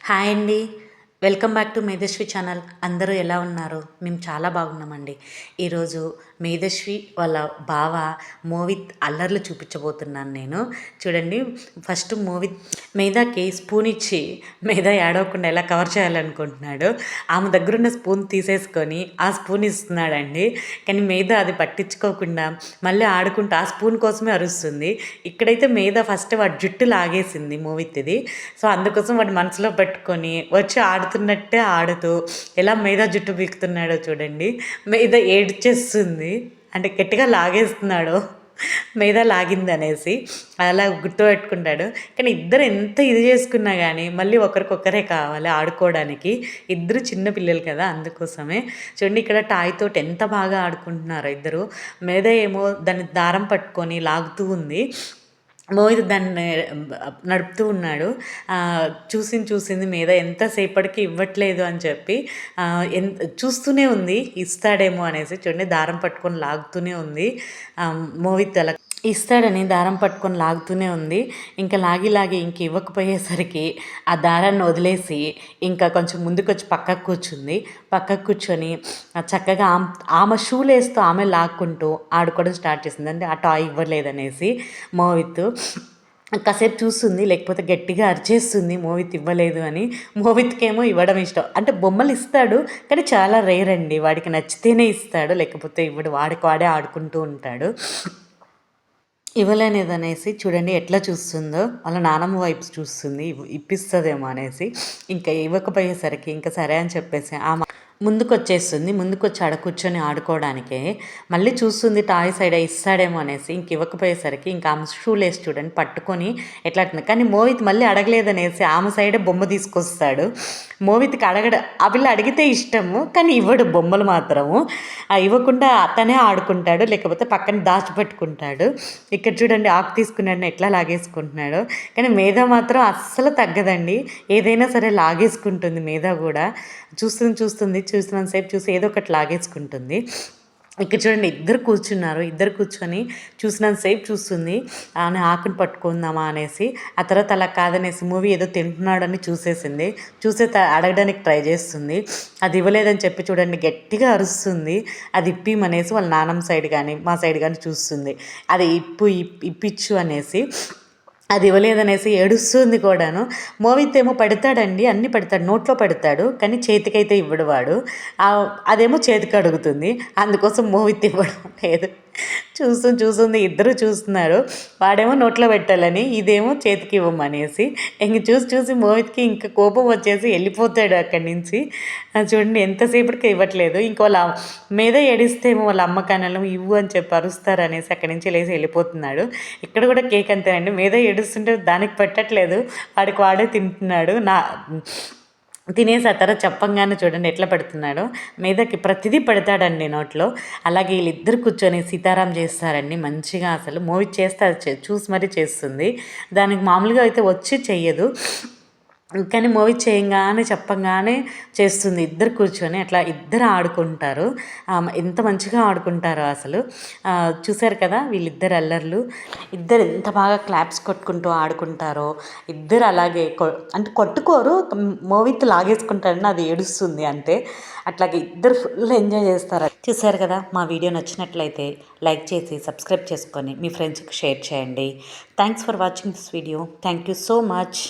Hi అండి welcome back to Medhasvi channel. అందరూ ఎలా ఉన్నారు? మేము చాలా బాగున్నామండి. ఈరోజు మేధస్వి వాళ్ళ బావ మోవిత్ అల్లర్లు చూపించబోతున్నాను నేను. చూడండి ఫస్ట్ మోవిత్ మేధాకి స్పూన్ ఇచ్చి మేధా ఏడవకుండా ఎలా కవర్ చేయాలనుకుంటున్నాడు. ఆమె దగ్గరున్న స్పూన్ తీసేసుకొని ఆ స్పూన్ ఇస్తున్నాడండి. కానీ మేధా అది పట్టించుకోకుండా మళ్ళీ ఆడుకుంటూ ఆ స్పూన్ కోసమే అరుస్తుంది. ఇక్కడైతే మేధా ఫస్ట్ వాడి జుట్టు లాగేసింది మోవిత్ది సో అందుకోసం వాడి మనసులో పెట్టుకొని వచ్చి ఆడు ఆడుతున్నట్టే ఆడుతూ ఎలా మేధా జుట్టు పీకుతున్నాడో చూడండి. మేధా ఏడ్చేస్తుంది. అంటే గట్టిగా లాగేస్తున్నాడు. మీద లాగింది అనేసి అలా గుర్తుపెట్టుకుంటాడు కానీ ఇద్దరు ఎంత ఇది చేసుకున్నా కానీ మళ్ళీ ఒకరికొకరే కావాలి ఆడుకోవడానికి. ఇద్దరు చిన్న పిల్లలు కదా అందుకోసమే. చూడండి ఇక్కడ టాయ్ తోటి ఎంత బాగా ఆడుకుంటున్నారో ఇద్దరు. మీద ఏమో దాన్ని దారం పట్టుకొని లాగుతూ ఉంది. మోహిత్ దాన్ని నడుపుతూ ఉన్నాడు. చూసింది చూసింది మీద ఎంతసేపటికి ఇవ్వట్లేదు అని చెప్పి ఎంత చూస్తూనే ఉంది ఇస్తాడేమో అనేసి చూడండి దారం పట్టుకొని లాగుతూనే ఉంది. మోహిత్ అలా ఇస్తాడని దారం పట్టుకొని లాగుతూనే ఉంది. ఇంకా లాగి లాగి ఇంక ఇవ్వకపోయేసరికి ఆ దారాన్ని వదిలేసి ఇంకా కొంచెం ముందుకు వచ్చి పక్కకు కూర్చుంది. పక్కకు కూర్చొని చక్కగా ఆమె ఆమె షూలు వేస్తూ ఆమె లాక్కుంటూ ఆడుకోవడం స్టార్ట్ చేసింది. అంటే ఆ టాయ్ ఇవ్వలేదనేసి మోవిత్ కాసేపు చూస్తుంది లేకపోతే గట్టిగా అరిచేస్తుంది మోవిత్ ఇవ్వలేదు అని. మోవిత్కేమో ఇవ్వడం ఇష్టం. అంటే బొమ్మలు ఇస్తాడు కానీ చాలా రేర్ అండి. వాడికి నచ్చితేనే ఇస్తాడు లేకపోతే ఇవ్వడు వాడికి వాడే ఆడుకుంటూ ఉంటాడు. ఇవ్వలేనిది అనేసి చూడండి ఎట్లా చూస్తుందో వాళ్ళ నానమ్మ వైపు చూస్తుంది ఇప్పిస్తుందేమో అనేసి. ఇంకా ఇవ్వకపోయేసరికి ఇంకా సరే అని చెప్పేసి ఆమె ముందుకొచ్చేస్తుంది ముందుకొచ్చి ఆడ కూర్చొని ఆడుకోవడానికే. మళ్ళీ చూస్తుంది టాయ్ సైడ్ ఇస్తాడేమో అనేసి ఇంక ఇవ్వకపోయేసరికి ఇంకా ఆమె షూ లేస్ చూడండి పట్టుకొని ఎట్లా కానీ మోహిత్ మళ్ళీ అడగలేదనేసి ఆమె సైడే బొమ్మ తీసుకొస్తాడు. మోహిత్కి అడగడ ఆ పిల్ల అడిగితే ఇష్టము కానీ ఇవ్వడు బొమ్మలు మాత్రము. ఇవ్వకుండా అతనే ఆడుకుంటాడు లేకపోతే పక్కన దాచిపెట్టుకుంటాడు ఇక్కడ చూడండి ఆకు తీసుకున్నాడు ఎట్లా లాగేసుకుంటున్నాడు. కానీ మేధ మాత్రం అస్సలు తగ్గదండి. ఏదైనా సరే లాగేసుకుంటుంది మేధ కూడా. చూస్తుంది చూస్తుంది చూసినంతసేపు చూసి ఏదో ఒకటి లాగేసుకుంటుంది. ఇక్కడ చూడండి ఇద్దరు కూర్చున్నారు. ఇద్దరు కూర్చొని చూసినంతసేపు చూస్తుంది. ఆమె ఆకును పట్టుకుందామా అనేసి ఆ తర్వాత అలా కాదనేసి మూవీ ఏదో తింటున్నాడని చూసేసింది. చూసే అడగడానికి ట్రై చేస్తుంది. అది ఇవ్వలేదని చెప్పి చూడండి గట్టిగా అరుస్తుంది. అది ఇప్పిమనేసి వాళ్ళ నానమ్మ సైడ్ కానీ మా సైడ్ కానీ చూస్తుంది. అది ఇప్పు ఇప్పిచ్చు అనేసి అది ఇవ్వలేదనేసి ఏడుస్తుంది కూడాను. మోవిత్ ఏమో పెడతాడండి అన్ని పెడతాడు నోట్లో పెడతాడు కానీ చేతికైతే ఇవ్వడు వాడు. అదేమో చేతికి అడుగుతుంది. అందుకోసం మోవిత్ ఇవ్వడం లేదు. చూస్తుంది చూస్తుంది ఇద్దరు చూస్తున్నారు. వాడేమో నోట్లో పెట్టాలని ఇదేమో చేతికి ఇవ్వమనేసి ఇంక చూసి చూసి మోహిత్కి ఇంకా కోపం వచ్చేసి వెళ్ళిపోతాడు అక్కడి నుంచి. చూడండి ఎంతసేపటికి ఇవ్వట్లేదు. ఇంకో వాళ్ళ మీద ఏడిస్తేమో వాళ్ళ అమ్మ కన్నలు ఇవ్వు అని చెప్పి అరుస్తారు అనేసి అక్కడి నుంచి లేచి వెళ్ళిపోతున్నాడు. ఇక్కడ కూడా కేక్ అంతేనండి. మీద ఏడుస్తుంటే దానికి పెట్టట్లేదు. వాడికి వాడే తింటున్నాడు. నా తినేసి తర్వాత చెప్పంగానే చూడండి ఎట్లా పెడుతున్నాడో. మీదకి ప్రతిదీ పెడతాడండి నోట్లో. అలాగే వీళ్ళిద్దరు కూర్చొని సీతారాం చేస్తారండి. మంచిగా అసలు మూవీ చేస్తారు చూసి మరీ చేస్తుంది. దానికి మామూలుగా అయితే వచ్చి చెయ్యదు. కానీ మూవీ చేయంగానే చెప్పంగానే చేస్తుంది. ఇద్దరు కూర్చొని అట్లా ఇద్దరు ఆడుకుంటారు. ఎంత మంచిగా ఆడుకుంటారో అసలు. చూశారు కదా వీళ్ళిద్దరు అల్లర్లు. ఇద్దరు ఎంత బాగా క్లాప్స్ కొట్టుకుంటూ ఆడుకుంటారో. ఇద్దరు అలాగే అంటే కొట్టుకోరు. మూవీతో లాగేసుకుంటారని అది ఏడుస్తుంది అంతే. అట్లాగే ఇద్దరు ఫుల్ ఎంజాయ్ చేస్తారు. చూసారు కదా మా వీడియో నచ్చినట్లయితే లైక్ చేసి సబ్స్క్రైబ్ చేసుకొని మీ ఫ్రెండ్స్కి షేర్ చేయండి. Thanks for watching this video. Thank you so much.